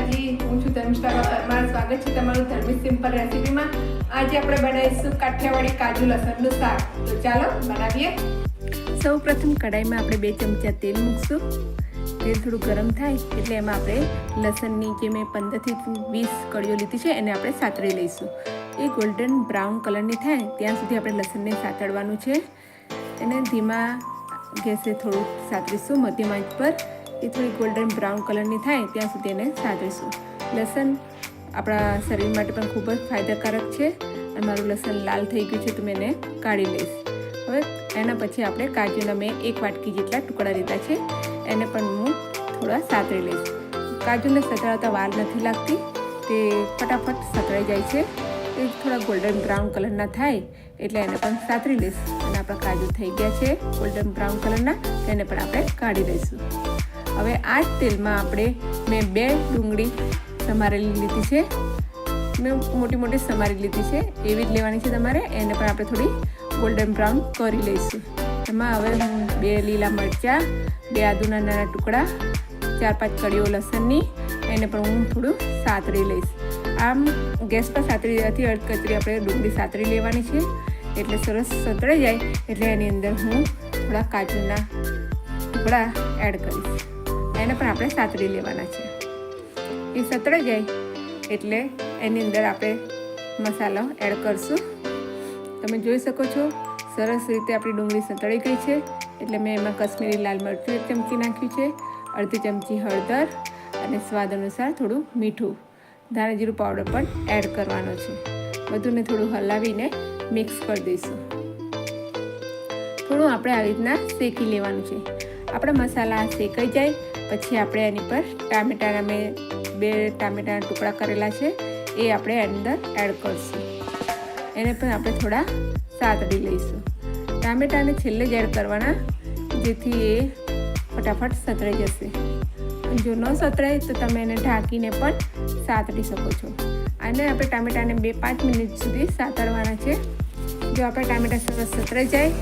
માતાજી હું છું ધર્મિષ્ઠા પરમાર સ્વાગત છે તમારું ધર્મી સિમ્પલ રેસીપીમાં. આજે આપણે બનાવીશું કાઠિયાવાડી કાજુ લસણનું શાક. તો ચાલો, બનાવીએ. સૌ પ્રથમ કઢાઈમાં આપણે બે ચમચા તેલ મૂકશું. તેલ થોડું ગરમ થાય એટલે એમાં આપણે લસણની જે મેં પંદરથી વીસ કળીઓ લીધી છે એને આપણે સાતળી લઈશું. એ ગોલ્ડન બ્રાઉન કલરની થાય ત્યાં સુધી આપણે લસણને સાતળવાનું છે. એને ધીમા ગેસે થોડું સાતરીશું, મધ્યમ આંચ પર એ થોડી ગોલ્ડન બ્રાઉન કલરની થાય ત્યાં સુધી એને સાતરીશું લસણ આપણા શરીર માટે પણ ખૂબ જ ફાયદાકારક છે અને મારું લસણ લાલ થઈ ગયું છે તો મેં એને કાઢી લઈશ. હવે એના પછી આપણે કાજુના મેં એક વાટકી જેટલા ટુકડા લીધા છે, એને પણ હું થોડા સાતરી લઈશ. કાજુને સતળાતા વાર નથી લાગતી, તે ફટાફટ સતળાઈ જાય છે. એ થોડા ગોલ્ડન બ્રાઉન કલરના થાય એટલે એને પણ સાતરી લઈશ. અને આપણા કાજુ થઈ ગયા છે ગોલ્ડન બ્રાઉન કલરના, તેને પણ આપણે કાઢી લઈશું. હવે આ જ તેલમાં આપણે મેં બે ડુંગળી સમારેલી લીધી છે. મેં મોટી મોટી સમારી લીધી છે. એવી જ લેવાની છે તમારે. એને પણ આપણે થોડી ગોલ્ડન બ્રાઉન કરી લઈશું. એમાં હવે બે લીલા મરચાં, બે આદુના નાના ટુકડા, ચાર પાંચ કળીઓ લસણની, એને પણ હું થોડું સાતરી લઈશ. આમ ગેસ પર સાતરી દેવાથી અડકતરી આપણે ડુંગળી સાતરી લેવાની છે. એટલે સરસ સતળાઈ જાય. એટલે એની અંદર હું થોડા કાજુના ટુકડા એડ કરીશ. એને પણ આપણે સાતરી લેવાના છે. એ સતળાઈ જાય એટલે એની અંદર આપણે મસાલો એડ કરશું. તમે જોઈ શકો છો, સરસ રીતે આપણી ડુંગળી સતળાઈ ગઈ છે. એટલે મેં એમાં કશ્મીરી લાલ મરચું એક ચમચી નાખ્યું છે, અડધી ચમચી હળદર અને સ્વાદ અનુસાર થોડું મીઠું. ધાણા જીરું પાવડર પણ એડ કરવાનો છે. બધુંને થોડું હલાવીને મિક્સ કરી દઈશું. થોડું આપણે આવી રીતના શેકી લેવાનું છે. આપણા મસાલા શેકાઈ જાય, પછી આપણે એની પર ટામેટાના મેં બે ટામેટાના ટુકડા કરેલા છે, એ આપણે અંદર એડ કરીશું. એને પણ આપણે થોડા સાતડી લઈશું. ટામેટાને છેલ્લે જ એડ કરવાના, જેથી એ ફટાફટ સતરાઈ જશે. જો ન સતરાય, તો તમે એને ઢાંકીને પણ સાતડી શકો છો. અને આપણે ટામેટાને બે પાંચ મિનિટ સુધી સાતરવાના છે. જો આપણે ટામેટા સરસ સતરાઈ જાય,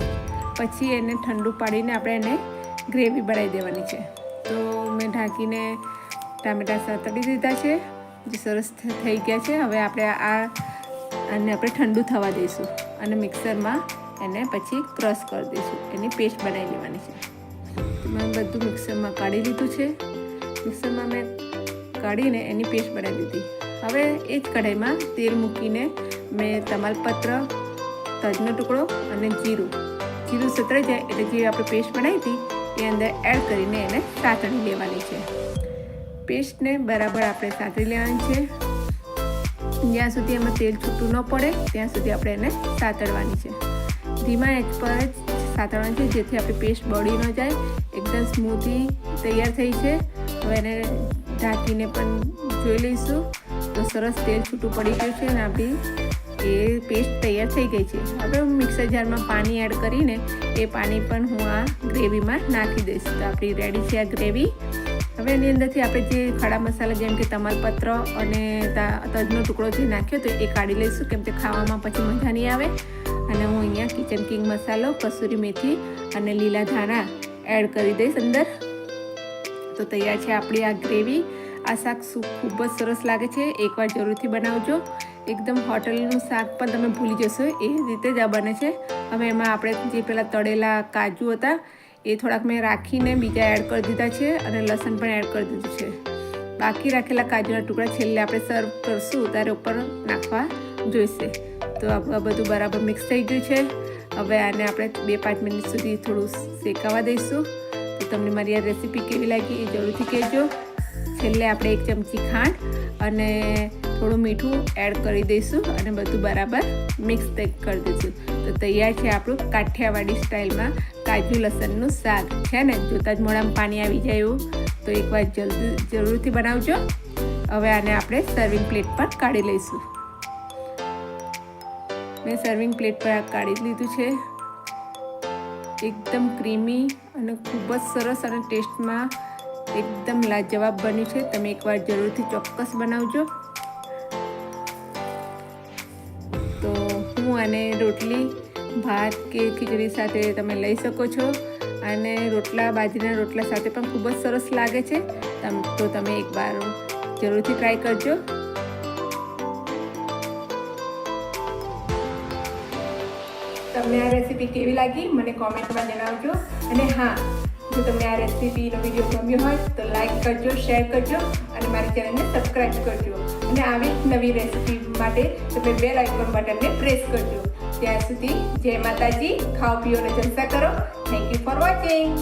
પછી એને ઠંડુ પાડીને આપણે એને ગ્રેવી બનાવી દેવાની છે. તો મેં ઢાંકીને ટામેટા તળી દીધા છે. જે સરસ થઈ ગયા છે. હવે આપણે આ, આને આપણે ઠંડુ થવા દઈશું અને મિક્સરમાં એને પછી ક્રશ કરી દઈશું. એની પેસ્ટ બનાવી લેવાની છે. મેં બધું મિક્સરમાં કાઢી લીધું છે. મિક્સરમાં મેં કાઢીને એની પેસ્ટ બનાવી દીધી. હવે એ જ કઢાઈમાં તેલ મૂકીને મેં તમાલપત્ર તજનો ટુકડો અને જીરું. જીરું સતરાઈ જાય એટલે જે આપણે પેસ્ટ બનાવી હતી એ અંદર એડ કરીને એને સાતળી લેવાની છે. પેસ્ટને બરાબર આપણે સાતળી લેવાની છે. જ્યાં સુધી એમાં તેલ છૂટું ન પડે, ત્યાં સુધી આપણે એને સાતળવાની છે. ધીમા એચ પર જ સાતળવાની છે, જેથી આપણી પેસ્ટ બળી ન જાય. એકદમ સ્મૂથી તૈયાર થઈ છે. હવે એને ઢાંકીને પણ જોઈ લઈશું. તો સરસ તેલ છૂટું પડી ગયું છે અને આપણી એ પેસ્ટ તૈયાર થઈ ગઈ છે. હવે હું મિક્સર જારમાં પાણી એડ કરીને એ પાણી પણ હું આ ગ્રેવીમાં નાખી દઈશ. તો આપણી રેડી છે આ ગ્રેવી હવે એની અંદરથી આપણે જે ખડા મસાલા જેમ કે તમાલપત્ર અને તજનો ટુકડો જે નાખ્યો તો એ કાઢી લઈશું કેમ કે ખાવામાં પછી મજા નહીં આવે. અને હું અહીંયા કિચન કિંગ મસાલો, કસૂરી મેથી અને લીલા ધાણા એડ કરી દઈશ અંદર. તો તૈયાર છે આપણી આ ગ્રેવી આ શાક ખૂબ જ સરસ લાગે છે. એકવાર જરૂરથી બનાવજો. એકદમ હોટલનું શાક પણ તમે ભૂલી જશો, એ રીતે જ આ બને છે. હવે એમાં આપણે જે પેલા તળેલા કાજુ હતા, એ થોડાક મેં રાખીને બીજા એડ કરી દીધા છે અને લસણ પણ એડ કરી દીધું છે. બાકી રાખેલા કાજુના ટુકડા છેલ્લે આપણે સર્વ કરશું, ત્યારે ઉપર નાખવા જોઈશે. તો આ બધું બરાબર મિક્સ થઈ ગયું છે. હવે આને આપણે બે પાંચ મિનિટ સુધી થોડું શેકાવા દઈશું. તો તમને મારી આ રેસીપી કેવી લાગી એ જરૂરથી કહેજો. છેલ્લે આપણે એક ચમચી ખાંડ અને થોડું મીઠું એડ કરી દઈશું અને બધું બરાબર મિક્સ કરી દઈશું. તો તૈયાર છે આપણું કાઠિયાવાડી સ્ટાઇલમાં કાજુ લસણનું શાક. છે ને? જોતાં જ મોડામાં પાણી આવી જાય એવું. તો એકવાર જલ્દી જરૂરથી બનાવજો. હવે આને આપણે સર્વિંગ પ્લેટ પર કાઢી લઈશું. મેં સર્વિંગ પ્લેટ પર કાઢી લીધું છે. એકદમ ક્રીમી અને ખૂબ જ સરસ અને ટેસ્ટમાં એકદમ લાજવાબ બન્યું છે. તમે એકવાર જરૂરથી ચોક્કસ બનાવજો. આને રોટલી, ભાત કે ખીચડી સાથે તમે લઈ શકો છો. અને રોટલા, બાજરીના રોટલા સાથે પણ ખૂબ જ સરસ લાગે છે. તમ, તો તમે એકવાર જરૂરથી ટ્રાય કરજો. તમને આ રેસીપી કેવી લાગી, મને કોમેન્ટમાં જણાવજો. અને હા, જો તમને આ રેસીપીનો વીડિયો ગમ્યો હોય, તો લાઈક કરજો શેર કરજો, અને મારી ચેનલને સબસ્ક્રાઈબ કરજો. અને આવી નવી રેસીપી માટે તમે બે આઇકોન બટનને પ્રેસ કરજો. ત્યાં સુધી જય માતાજી, ખાઓ, પીઓ અને જલસા કરો. Thank you for watching